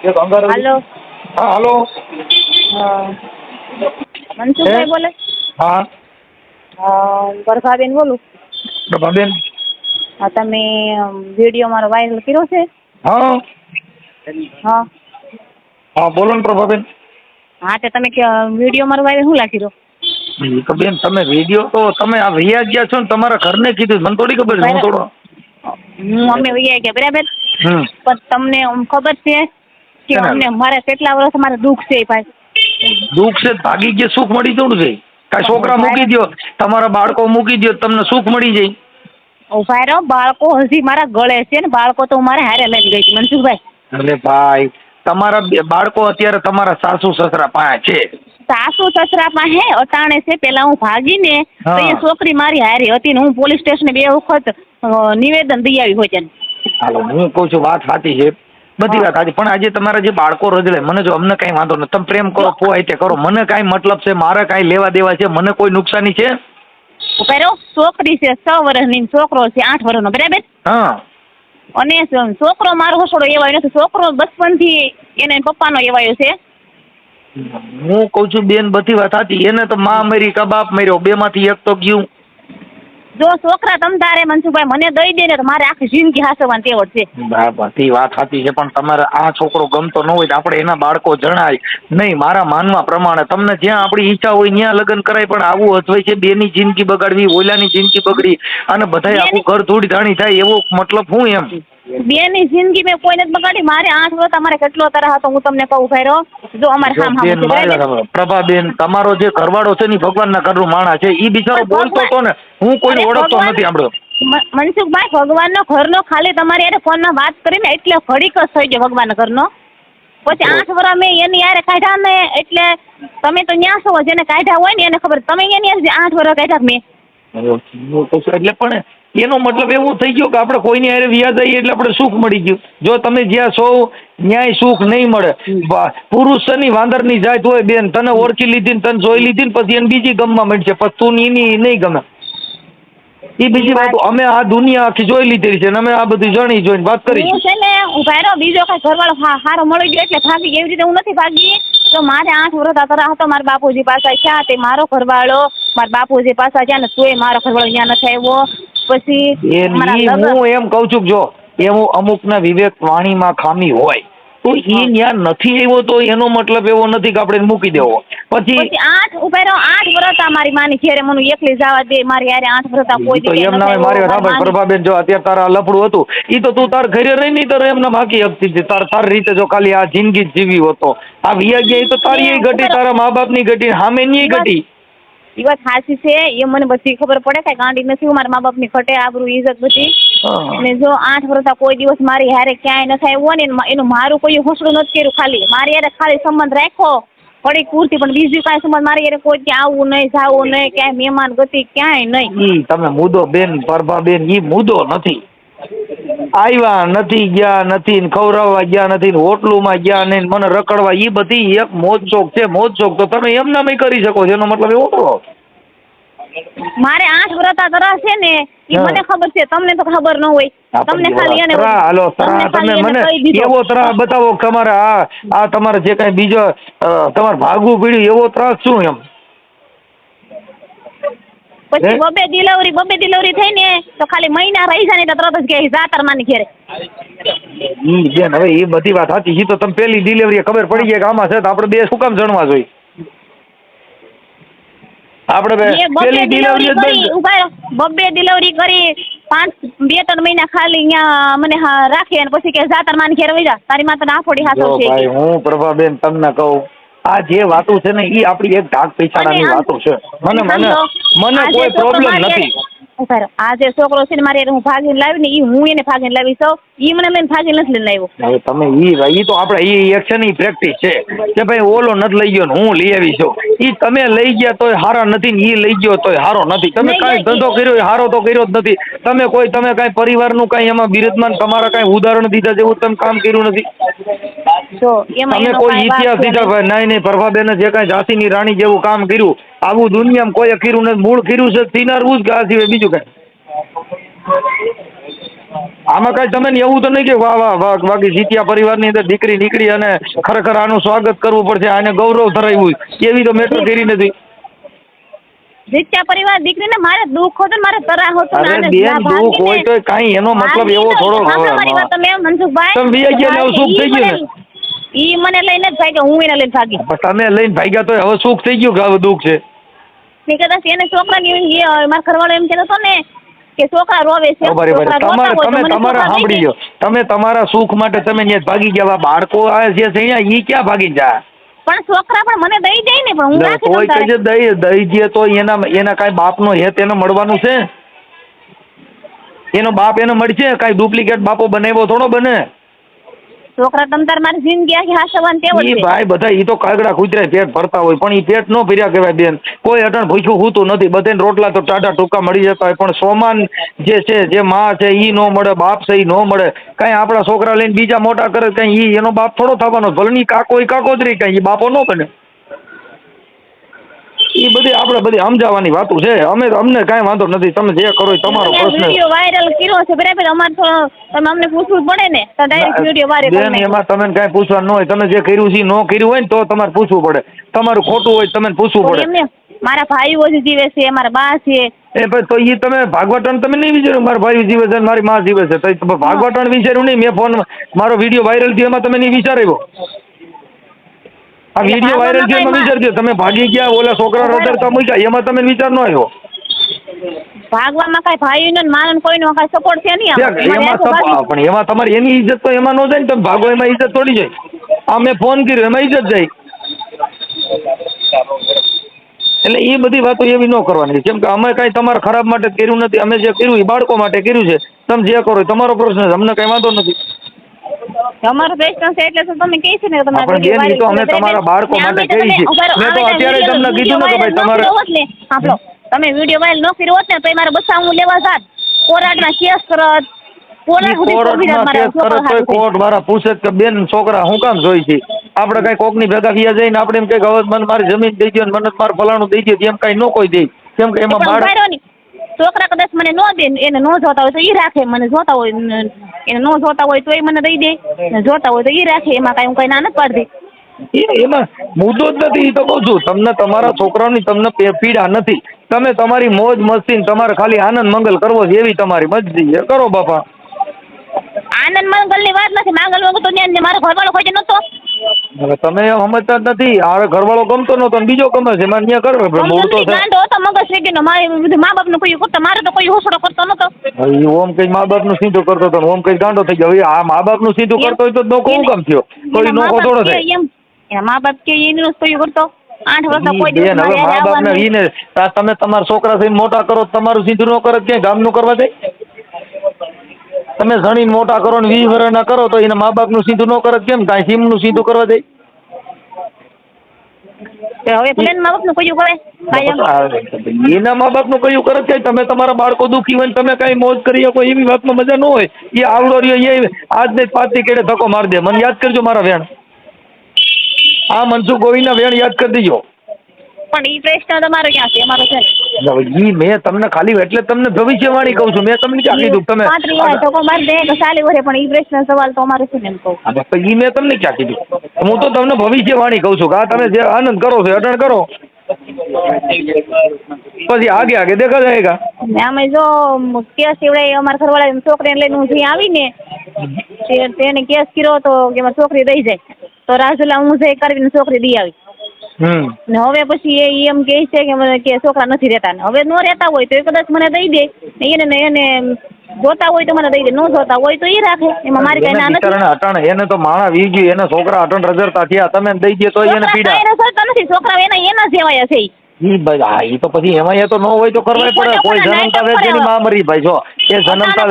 એક અંગાર હાલો. હા હાલો. હા. મનસુખભાઈ બોલે? હા. હા, પ્રભાબેન બોલું? પ્રભાબેન? હા તમે વીડિયો મારો વાયરલ કર્યો છે? હા. હા. હા બોલો ને પ્રભાબેન. હા તે તમે વીડિયો મારો વાયરલ શું લાગી રહ્યો તો બેન તમે વીડિયો તો તમે આ વૈયા ગયા છો ને તમારા ઘરને કીધું મને થોડી ખબર છે હું થોડો હું અમે વૈયા ગયા બરાબર? પણ તમને ખબર છે કે અમને મારે કેટલા વર્ષ મારે દુઃખ છે ભાઈ. દુઃખ છે ભાગી ગયા સુખ મળી જવું છે. કાંઈ છોકરા મૂકી દો તમારા બાળકો મૂકી દો તમને સુખ મળી જાય. ઊભા રહો બાળકો હજી મારા ગળે છે ને બાળકો તો મારે હારે લઈને ગઈ છે મનસુખભાઈ. અરે ભાઈ તમારા બાળકો અત્યારે તમારા સાસુ સસરા પાસે છે. સાસુ સસરા પાસે અટાણે છે પેલા હું ભાગીને તો એ છોકરી મારી હારી હતી ને હું પોલીસ સ્ટેશને બે વખત નિવેદન દઈ આવી હોય છે હાલો હું કહું છું વાત સાચી છે. બધી વાત સાચી. પણ આજે તમારા જે બાળકો રજડે મને જો અમને કઈ વાંધો નથી. તમે પ્રેમ કરો પોહાય તે કરો. મને કાંઈ મતલબ છે મારે કાંઈ લેવા દેવા છે મને કોઈ નુકસાની છે? રહો. છોકરી છે છ વર્ષની છોકરો છે આઠ વર્ષનો બરાબર? હા. અને છોકરો મારો હસોડો એવાયો નથી. છોકરો બચપનથી એને પપ્પાનો એવાયો છે. હું કહું છું બેન બધી વાત હતી એને તો માં મરી કબાબ મર્યો. બે માંથી એક તો ગયું. જો છોકરા તમ તારે મનસુખભાઈ મને દઈ દે ને તો મારે આખી જિંદગી હાસવાની તેવડ છે. બરાબર તે વાત સાચી છે પણ તમારે આ છોકરો ગમતો ન હોય તો આપણે એના બાળકો જણાય. નહીં મારા માનવા પ્રમાણે તમને જ્યાં આપણી ઈચ્છા હોય ત્યાં લગ્ન કરાય પણ આવું અથવાય છે બેની જિંદગી બગાડવી ઓલાની જિંદગી બગડી અને બધાય આખું ઘર ધૂળ ધાણી થાય એવો મતલબ હું એમ. બેની જિંદગી મેં કોઈને જ બગાડી. મારે આઠ વર્ષ તમારે કેટલો તરા હતો હું તમને કહું ફેરો જો અમારે હામ હામ બેન છે મારે પ્રભાબેન તમારો જે ઘરવાળો છે ને ઈ ભગવાનના ઘરનું માણસ છે. ઈ બિચારો પણ બોલતો ભગવાન- તો ને હું કોઈને અરે ઓળખતો ભગવાન- નથી આપણો મ- મનસુખભાઈ ભગવાનનો ઘરનો ખાલી તમારી યારે ફોનમાં વાત કરીને એટલે ઘડીક જ થઈ ગયો ઘર ઘરનો. પછી આઠ વર્ષ મેં એની યારે કાઢ્યા ને એટલે તમે તો ન્યા છો જેને કાઢ્યા હોય ને એને ખબર. તમે એની યારે આઠ વર્ષ કાઢ્યા મેં. એટલે પણ એનો મતલબ એવો થઈ ગયો કે આપણે કોઈની હારે વ્યાજ આવીએ એટલે આપણે સુખ મળી ગયું. જો તમે જ્યાં છો ન્યાય સુખ નહીં મળે. વા- પુરુષ શની વાંદરની જાત હોય બેન તને ઓળખી લીધી ને તને જોઈ લીધી ને પછી એને બીજી ગમવા મળશે પછી તું એની નહીં ગમે. એ બીજી વાત અમે આ દુનિયા આખી જોઈ લીધેલી છે અમે આ બધું જાણી જોઈને વાત કરી હું છે. ને રહો બીજો કઈ ઘરવાળો હારો મળી ગયો એટલે ભાગી. એવી રીતે હું નથી ભાગી. તો મારે આઠ વર્ષ હતા હતો મારા બાપુજી પાસે ક્યાં તે મારો ઘરવાળો. મારા બાપુજી પાસે ક્યાં ને તોય મારો ઘરવાળો ત્યાં નથી આવ્યો. પછી એ હું એમ કહું છું જો એવું અમુકના વિવેક વાણીમાં ખામી હોય તો એ ત્યાં નથી આવ્યો તો એનો મતલબ એવો નથી કે આપણે મૂકી દેવો. પછી આઠ ઊભા રહો આઠ વ્રત મારી માની જ્યારે મને એકલી જવા દે મારી યારે આઠ વ્રત કોઈ તો એમ ના મારી આવ્યો. પ્રભાબેન જો અત્યારે તારા લફડું હતું ઈ તો તું તાર ઘરે રહી નહીં તો એમને બાકી હકતી હતી તાર તાર રીતે જો ખાલી આ જિંદગી જીવી હોતો આ વિયા ગયા તો તારી ઘટી તારા મા બાપની ઘટી સામે ની ઘટી. ઈ વાત સાચી છે. એ મને બધી ખબર પડે કઈ ગાંડી નથી. હું મારા મા બાપની ખટે આબરૂ ઇજ્જત બધી. અને જો આઠ વર્ષ કોઈ દિવસ મારી હારે ક્યાંય નથી આવ્યો ને એનું- મારું કોઈ હોસડું નથી કર્યું ખાલી. મારી હારે ખાલી સંબંધ રાખો પડી પૂરતી પણ બીજું કાંઈ સંબંધ મારી યારે કોઈ ક્યાં આવવું નહીં જાવું નહીં ક્યાંય મહેમાન ગતિ ક્યાંય નહીં. તમે મુદ્દો બેન પ્રભાબેન ઈ મુદ્દો નથી. આવ્યા નથી ગયા નથી ને ખવડાવવા ગયા નથી ને હોટલુમાં ગયા નહીં મને રખડવા એ બધી એક મોજ શોખ છે મોજ શોખ. તો તમે એમ નામે કરી શકો છો એનો મતલબ એવો કરો. મારે આઠ વ્રતા આ છે ને એ મને ખબર છે તમને તો ખબર ન હોય. તમને ખાલી એને હાલો તમે મને એવો ત્રાસ બતાવો તમારે આ આ તમારે જે કઈ બીજો તમારે ભાગવું પડ્યું એવો ત્રાસ શું એમ? પછી બબે ડિલિવરી બબે ડિલિવરી થઈ ને તો ખાલી મહિના રહી જાય ને તો તરત જ કે જાતર માની ઘેરે. હમ બેન હવે એ બધી વાત સાચી છે. તો તમે પેલી ડિલિવરી ખબર પડી જાય કે આમાં છે તો આપણે બે શું કામ જણવા જોઈએ? આપણે પેલી ડિલિવરી કરી ઊભા બબે ડિલિવરી કરી પાંચ બે ત્રણ મહિના ખાલી અહીંયા મને રાખી અને પછી કે જાતર માની ઘેર વઈ જા. તારી માતા આફોડી હાથો જો છે હું પ્રભાબેન તમને કહું આ જે વાતો છે ને એ આપણી એક ઢાક પૈસાની વાતો છે. મને મને મને કોઈ પ્રોબ્લેમ નથી. આ જે છોકરો છે ને મારી હું ભાગીને લાવી ને એ હું એને ભાગીને લાવી સૌ એ મને લઈને ભાગીને નથી લઈને આવ્યો. હવે તમે એ ઈ તો આપણે એ એક છે ને એ પ્રેક્ટિસ છે. કે ભાઈ ઓલો નથી લઈ ગયો ને હું લઈ આવી છું. ઈ તમે લઈ ગયા તોય હારા નથી ને એ લઈ ગયો તોય હારો નથી. તમે કાંઈ ધંધો કર્યો એ હારો તો કર્યો જ નથી. તમે કોઈ તમે કાંઈ પરિવારનું કાંઈ એમાં બિરજમાન તમારા કાંઈ ઉદાહરણ દીધા જેવું તમે કામ કર્યું નથી? જો એમાં તમે એનો કોઈ કાંઈ ઇતિહાસ દીધા. ભાઈ નહીં નહીં પ્રભાબેને જે કાંઈ ઝાંસીની રાણી જેવું કામ કર્યું આવું દુનિયામાં કોઈએ કર્યું નથી મૂળ કર્યું છે તિનારવું જ આ સિવાય બીજું કાંઈ આમાં કઈ તમે ને એવું તો નહીં કે વાહ વાહ વાહ બાકી જીત્યા પરિવારની અંદર દીકરી નીકળી અને ખરેખર આનું સ્વાગત કરવું પડશે આને ગૌરવ ધરાવ્યું એવી તો મેટર કરી નથી જીત્યા પરિવાર દીકરીને મારે દુઃખ હતું ને મારે તરાહ હતો ને અરે આને બેન દુઃખ હોય તો કાંઈ એનો મતલબ એવો ભાગીને થોડો સાંભળો મારી વાત તમે મનસુખભાઈ તમે બીજા ગયા ને સુખ થઈ ગયું ને? ઈ મને લઈને જ ભાગ્યો હું એને લઈને ભાગી. પણ તમે લઈને ભાગ્યા તો હવે સુખ થઈ ગયું કે હવે દુઃખ છે? ને કદાચ એને છોકરાની એમ કે મારા ઘરવાળો એમ કહેતો હતો ને કે છોકરા રોવે છે છોકરા રોતા હોય તમે તમારા સાંભળી દઈ તમે તમારા સુખ માટે તમે ત્યાં ભાગી ગયા. બાળકો આવે છે અહીંયા ઈ ક્યાં ભાગી જાય? પણ છોકરા પણ મને દઈ જાય ને પણ હું રાખી દઉં તારે. દઈ દઈ દે તો એના એના કાંઈ બાપનો હેત એને મળવાનું છે? એનો બાપ એને મળશે? કઈ ડુપ્લિકેટ બાપો બનાવ્યો થોડો બને? છોકરા તમ મારી જિંદગી આખી હાસવાની જ ઈ ભાઈ બધા ઈ તો કાગડા કૂતરા પેટ ભરતા હોય પણ ઈ પેટ નો ભર્યા કહેવાય બેન. કોઈ અટણ ભૂખ્યું હોતું નથી. બધાને રોટલા તો ટાટા ટૂંકા મળી જતા હોય પણ સોમાન જે છે જે માં છે ઈ નો મળે બાપ છે ઈ નો મળે. કઈ આપણા છોકરા લઈને બીજા મોટા કરે કઈ ઈ એનો બાપ થોડો થવાનો ભલે ની કાકો ઈ કાકો જ રહી કઈ ઈ બાપો નો બને. ઈ બધી આપણે બધી સમજાવવાની વાતો છે. અમે અમને કાંઈ વાંધો નથી. તમે જે કરો એ તમારો પ્રશ્ન. વિડિયો વાયરલ કર્યો છે બરાબર? અમાર તો તમે અમને પૂછવું પડે ને. તો ડાયરેક્ટ વિડિયો વાયરલ બેન એમાં તમે કાંઈ પૂછવા ન હોય. તમે જે કર્યું છે ન કર્યું હોય ને તો તમારે પૂછવું પડે. તમારું ખોટું હોય તમને પૂછવું પડે. મારા ભાઈઓ જ જીવે છે મારા બા છે. એ ભાઈ તો એ તમે ભાગવટણ તમે નહીં વિચાર્યું? મારા ભાઈ જીવે છે મારી માં જીવે છે. તો ભાગવટણ વિચાર્યું નહીં. મેં ફોન મારો વીડિયો વાયરલ થયો એમાં તમે નહીં વિચાર્યો? આ વીડિયો વાયરલ થયો એમાં વિચારજો તમે ભાગી ગયા ઓલા છોકરા રદરતા મૂક્યા એમાં તમે વિચાર ન આવ્યો. ભાગવામાં કઈ ભાઈ ને માનન કોઈનો કઈ સપોર્ટ છે નહીં એમાં પણ એમાં તમારી એની ઇજ્જત તો એમાં ન જાય ને તમે ભાગો એમાં ઇજ્જત થોડી જાય. આ મેં ફોન કર્યો એમાં ઇજ્જત જાય. એટલે એ બધી વાતો એવી ન કરવાની. કેમ કે અમે કાંઈ તમારા ખરાબ માટે કર્યું નથી. અમે જે કર્યું એ બાળકો માટે કર્યું છે. તમે જે કરો તમારો પ્રશ્ન છે. અમને કાંઈ વાંધો નથી. અમારો પ્રશ્ન છે એટલે તો તમે કહી છે ને તમારે બેન, તો અમે તમારા બાળકો માટે કહી છે. મેં તો અત્યારે તમને કીધું ને કે ભાઈ તમારે- સાંભળો તમે વિડિયો વાયરલ ન કર્યો હોત ને તો મારા બસ્સા હું લેવા જાત. કોર્ટમાં કેસ કરત. આપણે કઈ કોકની ભેગા વ્યા જઈને આપડે એમ કઈ હવે મને મારી જમીન દઈ દો ને મને મારું ફલાણું દઈ દો એમ કઈ ન કોઈ દે. કેમ કે એમાં બાળક ને. છોકરા કદાચ મને ન દે, એને ન જોતા હોય તો ઈ રાખે, મને જોતા હોય એને ન જોતા હોય તો એ મને દઈ દે. જોતા હોય તો ઈ રાખે, એમાં કઈ હું કઈ ના નથી પાડતી. એ- એમાં મુદ્દો જ નથી એ તો કહું છું, તમને તમારા છોકરાની તમને પીડા નથી. તમે તમારી મોજ મસ્તી તમારે ખાલી આનંદ મંગલ કરવો છે એવી તમારી મરજી છે. કરો બાપા. આનંદ મંગલની વાત નથી. માંગલ મંગલ તો ત્યાં મારો ઘરવાળો કોઈ નતો. હવે તમે સમજતા નથી. આ ઘરવાળો ગમતો નતો અને બીજો ગમે છે. મારે ત્યાં કરવો. મૂળ તો છે. ગાંડો હતો મગજ વેગી નો મારે મા બાપનું કોઈ કરતો મારે તો કોઈ હોસડો કરતો નતો. એ ઓમ કઈ મા બાપનું સીધું કરતો હતો ઓમ કઈ ગાંડો થઈ ગયો. હવે આ મા બાપનું સીધું કરતો હોય તો નોકો હું કામ થયો. કોઈ નોકો થોડો થાય. એમ મા બાપ કે એનું કોઈ કરતો. આઠ વર્ષ કોઈ બેન હવે મા બાપ ને ઈને તમે તમારા છોકરા થઈને મોટા કરો તમારું સીધું ન કરે. ક્યાંય ગામનું કરવા જાય? તમે જણીને મોટા કરો ને વીસ વર્ષના કરો તો એને મા બાપનું સીધું ન કરે કેમ? કાંઈ સીમનું સીધું કરવા દે. હવે ભલે મા બાપનું કરે? કાંઈ એમ. એના મા બાપનું કયું કરે? કઈ તમે તમારા બાળકો દુખી હોય ને તમે કઈ મોજ કરી શકો એવી વાતમાં મજા ન હોય. એ આવડો રહ્યો એ આજ ને પાંચથી કેડે ધક્કો મારી દે. મને યાદ કરજો મારા વેણ. આ મનસુખ ગોવિંદના વેણ યાદ કરી દેજો. પણ ઈ પ્રશ્ન તમારો ક્યાં છે? અમારો છે. ઈ મેં તમને ખાલી એટલે તમને ભવિષ્યવાણી કહું છું. મેં તમને ક્યાં કીધું? તમે પાંત્રીસ હોય તો કોઈ મારી દે કે ચાલી વરે પણ ઈ પ્રશ્ન સવાલ તો અમારો છે ને એમ કહું? હા, તો ઈ મેં તમને ક્યાં કીધું? હું તો તમને ભવિષ્યવાણી કહું છું કે આ તમે જે આનંદ કરો છો અટણ કરો. પછી આગે આગે દેખા જાયગા આમે જો કેસ સિવડાય અમારા ઘરવાળા છોકરીને લઈને હું જે આવીને તેને કેસ કર્યો તો કે મારી છોકરી દઈ જાય. તો રાજુલા હું જે કરીને છોકરી દઈ આવી. ને હવે પછી એ એમ કહે છે કે મને કે છોકરા નથી રહેતા ને. હવે નો રહેતા હોય તો એ કદાચ મને દઈ દે. ને એને ને એને જોતા હોય તો મને દઈ દે. ન જોતા હોય તો એ રાખે. એમાં મારી કઈ ના નથી. અટણ એને તો માણા વી ગયું. એના છોકરા અટણ રજરતા થયા. તમે દઈ દે તો એને પીડા. નથી. છોકરા એના એના જેવાયા છે ઈ. ભાઈ હા ઈ તો પછી એમાં એ તો ન હોય તો કરવાય પડે. કોઈ જન્મતા નાટક વેચ જેની માં મરી ભાઈ જો એ જન્મતા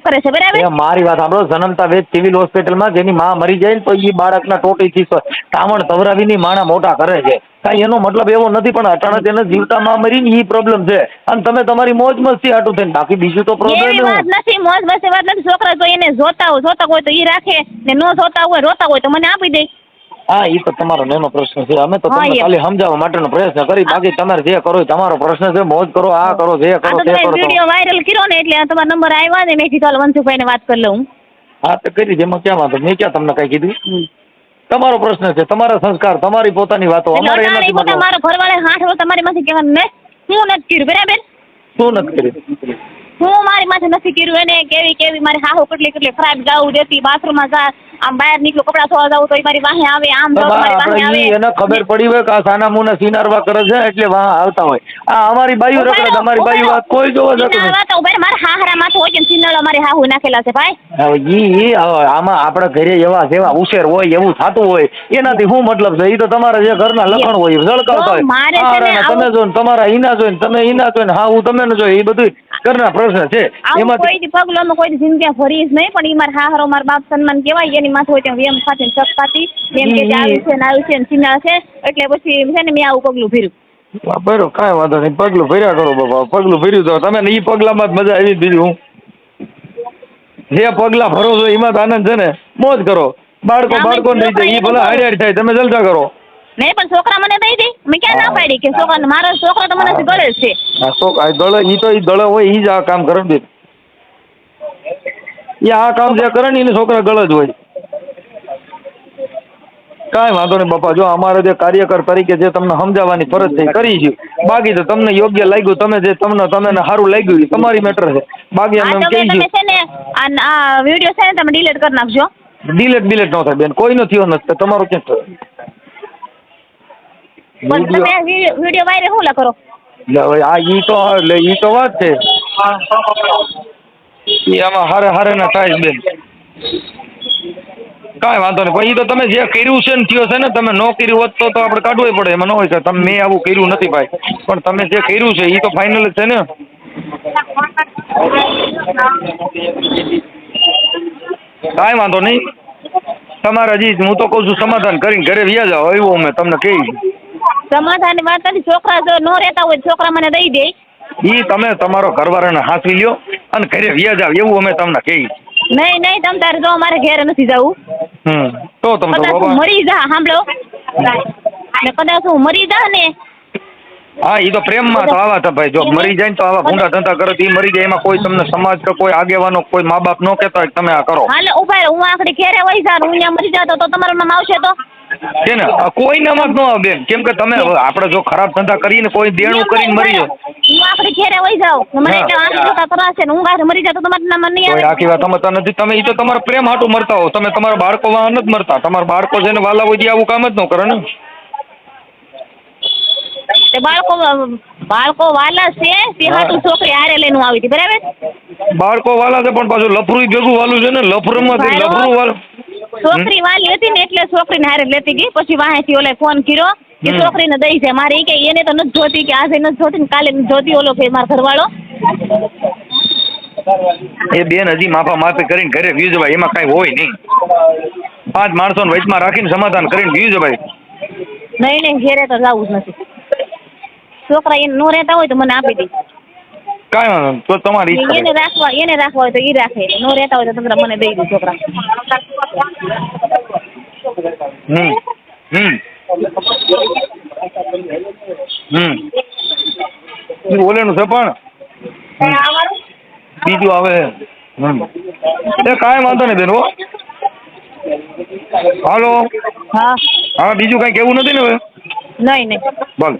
કરે છે બરાબર? એ મારી વાત સાંભળો જન્મતા વેચ સિવિલ હોસ્પિટલમાં જેની માં મરી જાય ને તો ઈ બાળકના ટોટીથી ટામણ તવરાવીની માણા મોટા કરે છે. કાંઈ એનો મતલબ એવો નથી પણ અટાણે તેને જીવતા માં મરીને ઈ પ્રોબ્લેમ છે. અને તમે તમારી મોજ મસ્તી હાટું થઈને બાકી બીજું તો પ્રોબ્લેમ વાત નથી મોજ મસ્તી વાત નથી. છોકરા તો એને જોતા હોય જોતા હોય તો ઈ રાખે ને ન જોતા હોય રોતા હોય તો મને આપી દે. હા એ તો તમારો નેનો પ્રશ્ન છે. અમે તો તમને ખાલી સમજાવવા માટેનો પ્રયત્ન કરી. બાકી તમારે જે કરો એ તમારો પ્રશ્ન છે. મોજ કરો આ કરો જે કરો તે કરો વિડિયો વાયરલ કર્યો ને એટલે તમારો નંબર આવ્યો ને. મેં કીધું હાલો વંશુભાઈને વાત કરી લઉં. હા તો કરી જેમાં ક્યાં વાંધો? મેં ક્યાં તમને કઈ કીધું? તમારો પ્રશ્ન છે. તમારા સંસ્કાર તમારી પોતાની વાતો. અમારે એનાથી મતલબ મારો ઘરવાળે હાથ તમારી માંથી કહેવાનું ને શું નથી કર્યું? બરાબર? શું નથી કર્યું? હું મારી નથી કર્યું એને. કેવી કેવી મારી હાહુ કેટલી કેટલી ખરાબ ગાવું દેતી બાથરૂમમાં જા આમ બહાર નીકળું કપડા ધોવા જાવ તો મારી વાહે આવે આમ મારી વાહે આવે. એને ખબર પડી હોય કે આ સાના મુના સિનારવા કરે છે એટલે વાહ આવતા હોય. આ અમારી બાયુ રખડે તમારી બાયુ વાત કોઈ જોવા જતું નથી. ઊભા મારા હાહરા માથે હોય છે સિનાળો મારી હાહુ નાખેલા છે ભાઈ. હવે ઈ ઈ આમાં આપણા ઘરે એવા જેવા ઉછેર હોય એવું થતું હોય એનાથી શું મતલબ છે? ઈ તો તમારા જે ઘરના લખણ હોય ઝળકાવતા હોય. આ તમે જો તમારા ઈના જોઈ ને તમે ઈના જોઈને હા હું તમે ન જોઈ એ બધું ઘરના પ્રશ્ન છે. આવું કોઈ દી પગલો કોઈ દી જિંદગી ભરી જ નહીં પણ ઈ મારા હાહરો મારા બાપ સન્માન કહેવાય એની માથે હોય ત્યાં વેમ ખાતી શક ખાતી એમ કે આવ્યું છે ને આવ્યું છે ને સિનાળા છે. એટલે પછી છે ને મેં આવું પગલું ભર્યું. બરોબર કાંઈ વાંધો નહીં. પગલું ભર્યા કરો બાપા. પગલું ભર્યું તો તમે ને ઈ પગલામાં જ મજા આવી બીજું હું. જે પગલા ભરો છો એમાં તો આનંદ છે ને. મોજ કરો. બાળકો બાળકો નહીં જાય એ ભલે હારી થાય તમે જલસા કરો. નહીં પણ છોકરા મને દઈ દે. મેં ક્યાં ના પાડી કે છોકરા મારો છોકરો તો મને ગળે છે. છોકરા દળ ઈ તો ઈ દળ હોય ઈ જ આ કામ કરે ને એ આ કામ જે કરે ને એને છોકરા ગળ જ હોય. કાંઈ વાંધો નહીં બાપા જો અમારે જે કાર્યકર તરીકે જે તમને સમજાવવાની ફરજ છે કરી છે. બાકી તો તમને યોગ્ય લાગ્યું તમે જે તમને તમે સારું લાગ્યું એ તમારી મેટર છે. બાકી અમે એમ કહી છે ને આ વીડિયો છે ને તમે ડિલીટ કરી નાખજો. ડિલેટ ડિલીટ ન થાય બેન કોઈ થયો નથી તમારો ક્યાં થયો? પણ તમે વીડિયો વાયરલ હું કરો? એટલે આ ઈ તો એટલે ઈ તો વાત છે. ઈ આમાં હારે હારે ના થાય બેન. કાંઈ વાંધો નહીં. પણ એ તો તમે જે કર્યું છે ને થયો છે ને તમે ન કર્યું હોત તો તો આપણે કાઢવું પડે. એમાં ન હોય તમે મેં આવું કર્યું નથી ભાઈ. પણ તમે જે કર્યું છે એ તો ફાઇનલ જ છે ને. કાંઈ વાંધો નહીં. તમારે હજી હું તો કહું છું સમાધાન કરીને ઘરે વ્યા જાઓ. એવું અમે તમને કહી. સમાધાન વાત નથી. છોકરા જો ન રહેતા હોય છોકરા મને દઈ દે. ઈ તમે તમારો ઘરવાળાને હાંસવી લ્યો. અને ઘરે વ્યા જાવ એવું અમે તમને કહી નહીં નહીં તમ તારે તો અમારે ઘેર નથી જવું. હમ તો તમે કદાચ હું મરી જા સાંભળો. કદાચ હું મરી જા ને. હા ઈ તો પ્રેમમાં તો આવા ભાઈ. જો મરી જાય ને તો આવા ભૂંડા ધંધા કરો તો ઈ મરી જાય. એમાં કોઈ તમને સમાજ કે કોઈ આગેવાનો કોઈ મા બાપ નો કહેતા હોય તમે આ કરો. હાલે ઊભા હું આખડી ઘેરે વહી જા હું અહીંયા મરી જાતો તો તમારું નામ આવશે તો? છે ને કોઈ નમક નો ન આવે. બેન કેમ કે તમે આપડે આપણે જો ખરાબ ધંધા કરીને કોઈ દેણું કરીને મરી જાવ હું આખડી ઘેરે વહી જાવ મને એટલે આંખ જોતા કરાશે ને હું ગારે મરી જાતો તમારે નામ નહીં આવે. આખી વાત તમે નથી. તમે ઈ તો તમારા પ્રેમ હાટું મરતા હો. તમે તમારા બાળકો વાહ નથી મરતા. તમારા બાળકો છે ને વાલા હોય આવું કામ જ ન કરે ને. તે બાળકો બાળકો વાલા છે તે હાટુ છોકરી હારે લઈને આવી હતી બરાબર? બાળકો વાલા છે પણ પાછું લફરું ભેગું વાલું છે ને. લફરુંમાંથી ભાઈઓ. લફરું વાલું છોકરી વાલી હતી ને એટલે છોકરીને હારે લેતી ગઈ. પછી વાહેથી ઓલે ફોન કર્યો કે. છોકરીને દઈ છે મારે એ કે એને તો નથી જોતી કે આજે નથી જોતી ને કાલે જોતી. ઓલો કે મારો ઘરવાળો. એ બેન હજી માફા માફી કરીને ઘરે વ્યૂ જવાય એમાં કાંઈ હોય નહીં. પાંચ માણસોને વચમાં રાખીને સમાધાન કરીને વ્યૂ જવાય નહીં નહીં ઘેરે તો જવું જ નથી. છોકરા એને નો રહેતા હોય તો મને આપી દે. કાંઈ વાંધો નહીં. તો તમારી ઈચ્છા એને રાખવા એને રાખવા હોય તો એ રાખે. નો રહેતા હોય તો તમે મને દઈ દો છોકરા. હમ. હમ. હમ. ઓલેનું છે પણ. બીજું આવે. હમ. એ કાંઈ વાંધો નહીં બેન હો. હાલો. હા. હા બીજું કાંઈ કેવું નથી ને હવે? નહીં નહીં. ભલે